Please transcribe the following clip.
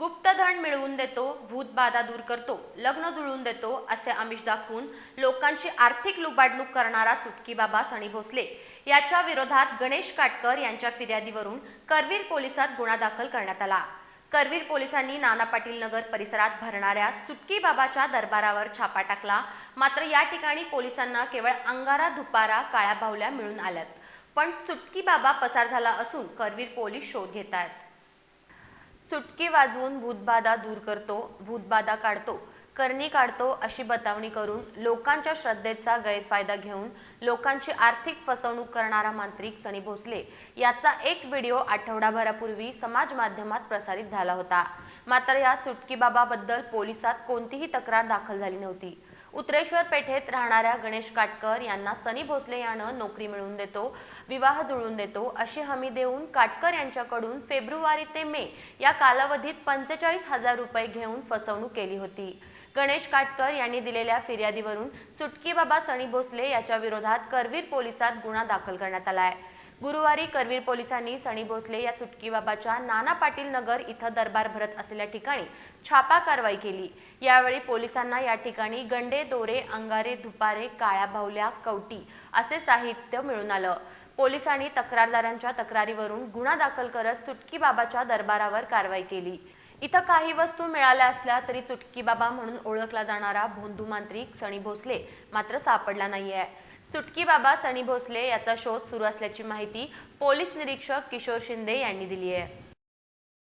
गुप्तधन मिळवून देतो भूतबाधा दूर करतो लग्न जुळवून देतो असे आमिष दाखवून लोकांची आर्थिक लुबाडणूक करणारा चुटकी बाबा सणी भोसले याच्या विरोधात गणेश काटकर यांच्या फिर्यादीवरून करवीर पोलिसात गुन्हा दाखल करण्यात आला. करवीर पोलिसांनी नाना पाटील नगर परिसरात भरणाऱ्या चुटकी बाबाच्या दरबारावर छापा टाकला. मात्र या ठिकाणी पोलिसांना केवळ अंगारा धुपारा काळ्या बाहुल्या मिळून आल्यात. पण चुटकी बाबा पसार झाला असून करवीर पोलीस शोध घेत आहेत चुटकी वाजवून भूतबाधा दूर करतो भूतबाधा काढतो करणी काढतो अशी बतावणी करून लोकांच्या श्रद्धेचा गैरफायदा घेऊन लोकांची आर्थिक फसवणूक करणारा मांत्रिक सनी भोसले याचा एक व्हिडिओ आठवडाभरापूर्वी समाज माध्यमात प्रसारित झाला होता. मात्र या चुटकी बाबाबद्दल पोलिसात कोणतीही तक्रार दाखल झाली नव्हती. उत्रेश्वर पेठेत राहणाऱ्या गणेश काटकर यांना सनी भोसले यानं नोकरी मिळवून देतो विवाह जुळून देतो अशी हमी देऊन काटकर यांच्याकडून फेब्रुवारी ते मे या कालावधीत पंचेचाळीस हजार रुपये घेऊन फसवणूक केली होती. गणेश काटकर यांनी दिलेल्या फिर्यादीवरून चुटकी बाबा सनी भोसले याच्या विरोधात करवीर पोलिसात गुन्हा दाखल करण्यात आला आहे गुरुवारी करवीर पोलिसांनी सनी भोसले या चुटकीबाबाच्या नाना पाटील नगर इथं दरबार भरत असलेल्या ठिकाणी छापा कारवाई केली. यावेळी पोलिसांना या ठिकाणी गंडे दोरे अंगारे धुपारे काळ्या भावल्या कवटी असे साहित्य मिळून आलं. पोलिसांनी तक्रारदारांच्या तक्रारीवरून गुन्हा दाखल करत चुटकीबाबाच्या दरबारावर कारवाई केली. इथं काही वस्तू मिळाल्या असल्या तरी चुटकी बाबा म्हणून ओळखला जाणारा भोंदू मांत्रिक सणी भोसले मात्र सापडला नाहीये. सुटकी बाबा सनी भोसले याचा शोध सुरू असल्याची माहिती पोलीस निरीक्षक किशोर शिंदे यांनी दिली आहे.